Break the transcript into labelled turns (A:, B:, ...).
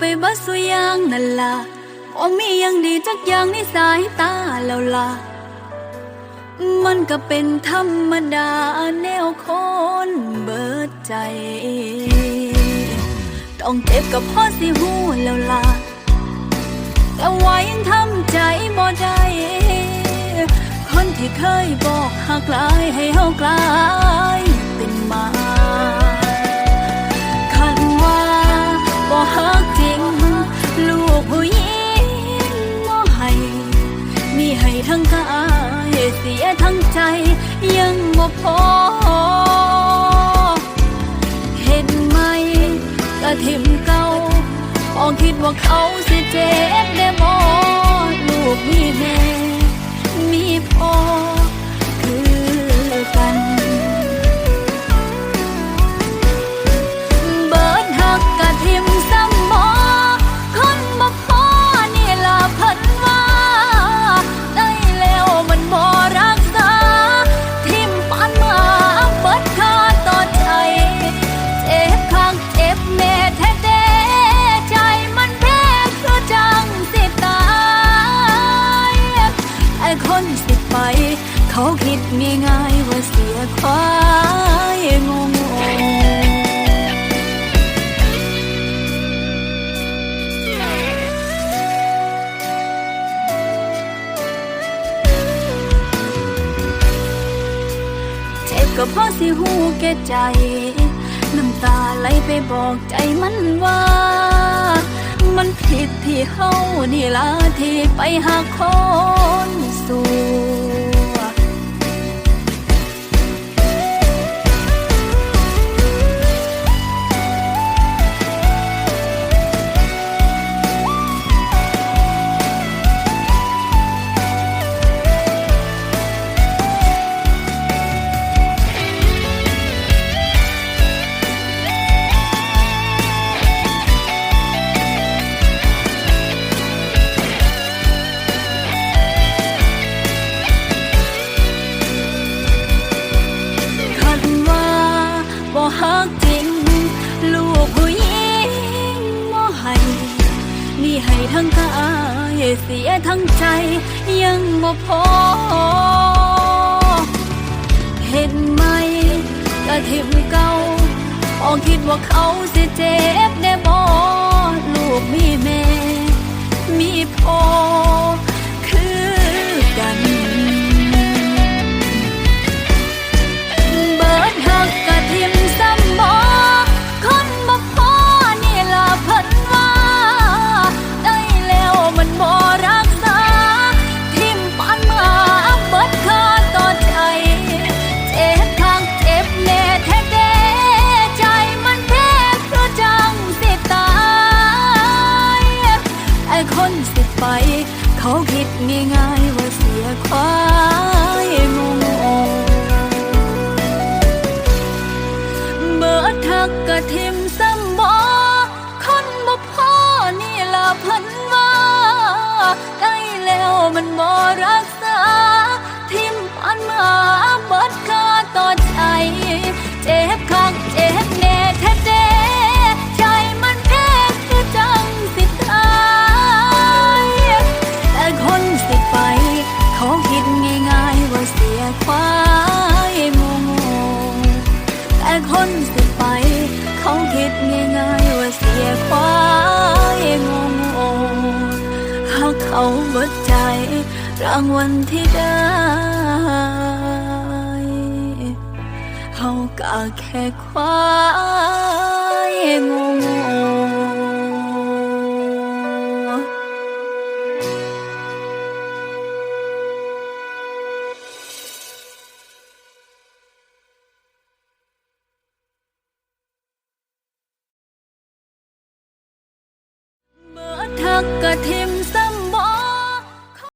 A: ไปบัดสุยางนั่นล่ะบ่มียังดีจักอย่างในสายตาแล้วล่ะ มันก็เป็นธรรมดาแนวคนเบิดใจ ต้องเจ็บกับพ่อสิหูแล้วล่ะ แต่ว่ายังทำใจบ่ได้คนที่เคยบอกหักลายให้เฮากลายเป็นมา พอเห็นไหมกระทิมเก่าพอคิดว่าเขาสิเจ็บ ก็พอสิหูแก่ใจ น้ำตาไหลไปบอกใจมันว่า มันผิดที่เฮานี่ละที่ไปหาคนสัว จริง ลูกผู้หญิงบ่ให้มีให้ทั้งกายเสียทั้งใจ ยังบ่พอ เห็นไหมกระทิมเก่าพอคิดว่าเขาสิเจ็บแน่บ่ลูกมีแม่ คนสิไป เขาคิดง่ายๆว่าเสียควายงงเบิดทักกะทิมซ้ำบ่คนบ่พอนี่ล่ะเพิ่นว่าได้แล้วมันบ่รัก คนสิไป เขาคิดง่ายๆว่าเสียควายงงงหากเขาเบิดใจ รางวัลที่ได้เขาก็แค่ควายงง เมื่อทักกะทิม